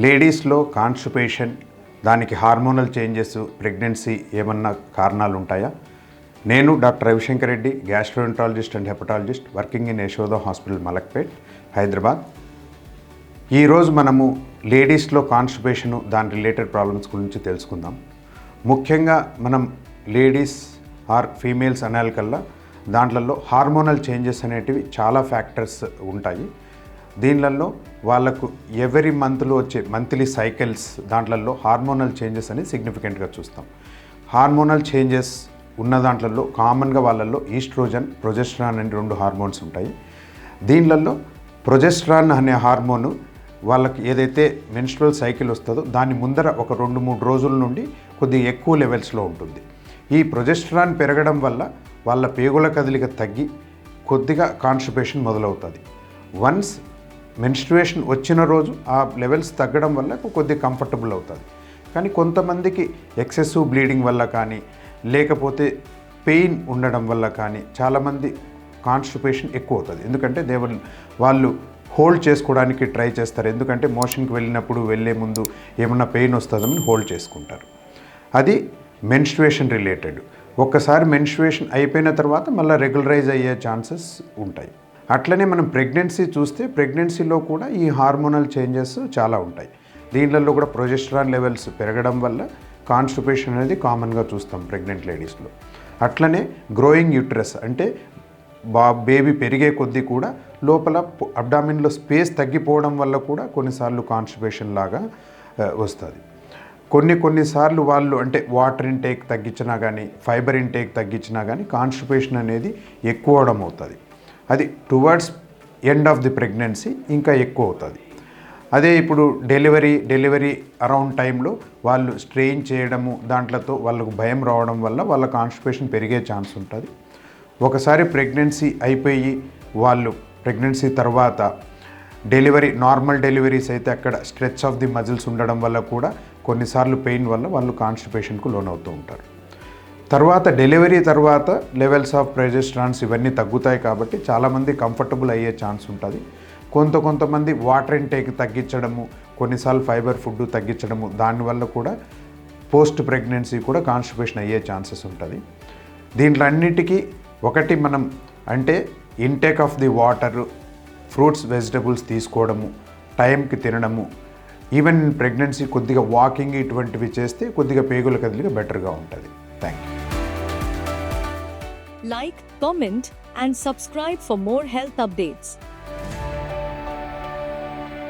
లేడీస్లో కాన్స్టిపేషన్ దానికి hormonal changes pregnancy ఏమన్నా కారణాలు ఉంటాయా నేను doctor Ravishankar Reddy gastroenterologist and hepatologist working in Yashoda hospital Malakpet Hyderabad. ఈరోజు మనము లేడీస్లో కాన్స్టిపేషను దాని రిలేటెడ్ ప్రాబ్లమ్స్ గురించి తెలుసుకుందాం. ముఖ్యంగా మనం లేడీస్ ఆర్ ఫీమేల్స్ అనేకల్లా దాంట్లలో హార్మోనల్ చేంజెస్ అనేటివి చాలా ఫ్యాక్టర్స్ ఉంటాయి. దీనిలలో వాళ్ళకు ఎవరీ మంత్లో వచ్చే మంత్లీ సైకిల్స్ దాంట్లలో హార్మోనల్ చేంజెస్ అని సిగ్నిఫికెంట్గా చూస్తాం. హార్మోనల్ చేంజెస్ ఉన్న దాంట్లలో కామన్గా వాళ్ళల్లో ఈస్ట్రోజన్ ప్రొజెస్ట్రాన్ అనే రెండు హార్మోన్స్ ఉంటాయి. దీనిలలో ప్రొజెస్ట్రాన్ అనే హార్మోను వాళ్ళకి ఏదైతే మెన్స్ట్రల్ సైకిల్ వస్తుందో దాని ముందర ఒక రెండు మూడు రోజుల నుండి కొద్దిగా ఎక్కువ లెవెల్స్లో ఉంటుంది. ఈ ప్రొజెస్ట్రాన్ పెరగడం వల్ల వాళ్ళ పేగుల కదలిక తగ్గి కొద్దిగా కాన్స్టిపేషన్ మొదలవుతుంది. వన్స్ మెన్స్ట్రుయేషన్ వచ్చిన రోజు ఆ లెవెల్స్ తగ్గడం వల్ల కొద్దిగా కంఫర్టబుల్ అవుతుంది. కానీ కొంతమందికి ఎక్సెసివ్ బ్లీడింగ్ వల్ల కానీ లేకపోతే పెయిన్ ఉండడం వల్ల కానీ చాలామంది కాన్స్టిపేషన్ ఎక్కువ అవుతుంది. ఎందుకంటే దేవల్ వాళ్ళు హోల్డ్ చేసుకోవడానికి ట్రై చేస్తారు. ఎందుకంటే మోషన్కి వెళ్ళినప్పుడు వెళ్ళే ముందు ఏమన్నా పెయిన్ వస్తుందని హోల్డ్ చేసుకుంటారు. అది మెన్స్ట్రుయేషన్ రిలేటెడ్. ఒక్కసారి మెన్స్ట్రుయేషన్ అయిపోయిన తర్వాత మళ్ళీ రెగ్యులరైజ్ అయ్యే ఛాన్సెస్ ఉంటాయి. అట్లనే మనం ప్రెగ్నెన్సీ చూస్తే ప్రెగ్నెన్సీలో కూడా ఈ హార్మోనల్ చేంజెస్ చాలా ఉంటాయి. దీనిలలో కూడా ప్రొజెస్ట్రాన్ లెవెల్స్ పెరగడం వల్ల కాన్స్టిపేషన్ అనేది కామన్గా చూస్తాం ప్రెగ్నెంట్ లేడీస్లో. అట్లనే గ్రోయింగ్ యూట్రస్ అంటే బా బేబీ పెరిగే కొద్దీ కూడా లోపల అబ్డామిన్లో స్పేస్ తగ్గిపోవడం వల్ల కూడా కొన్నిసార్లు కాన్స్టిపేషన్ లాగా వస్తుంది. కొన్ని కొన్నిసార్లు వాళ్ళు అంటే వాటర్ ఇంటేక్ తగ్గించినా కానీ ఫైబర్ ఇంటేక్ తగ్గించినా కానీ కాన్స్టిపేషన్ అనేది ఎక్కువ అవడం అవుతుంది. అది towards end of the pregnancy ఇంకా ఎక్కువ అవుతుంది. అదే ఇప్పుడు డెలివరీ డెలివరీ అరౌండ్ టైంలో వాళ్ళు స్ట్రెయిన్ చేయడము దాంట్లతో వాళ్ళకు భయం రావడం వల్ల వాళ్ళ కాన్స్టిపేషన్ పెరిగే ఛాన్స్ ఉంటుంది. ఒకసారి ప్రెగ్నెన్సీ అయిపోయి వాళ్ళు ప్రెగ్నెన్సీ తర్వాత డెలివరీ నార్మల్ డెలివరీస్ అయితే అక్కడ స్ట్రెచ్ ఆఫ్ ది మజిల్స్ ఉండడం వల్ల కూడా కొన్నిసార్లు పెయిన్ వల్ల వాళ్ళు కాన్స్టిపేషన్కు లోనవుతూ ఉంటారు. తర్వాత డెలివరీ తర్వాత లెవెల్స్ ఆఫ్ ప్రెజెస్ట్రాన్స్ ఇవన్నీ తగ్గుతాయి కాబట్టి చాలామంది కంఫర్టబుల్ అయ్యే ఛాన్స్ ఉంటుంది. కొంత కొంతమంది వాటర్ ఇంటేక్ తగ్గించడము కొన్నిసార్లు ఫైబర్ ఫుడ్ తగ్గించడము దానివల్ల కూడా పోస్ట్ ప్రెగ్నెన్సీ కూడా కాన్స్టిపేషన్ అయ్యే ఛాన్సెస్ ఉంటుంది. దీంట్లో అన్నిటికీ ఒకటి మనం అంటే intake of the water fruits vegetables తీసుకోవడము టైంకి తినడము ఈవెన్ ప్రెగ్నెన్సీ కొద్దిగా వాకింగ్ ఇటువంటివి చేస్తే కొద్దిగా పేగుల కదిలిక బెటర్గా ఉంటుంది. Thank you. Like, comment, and subscribe for more health updates.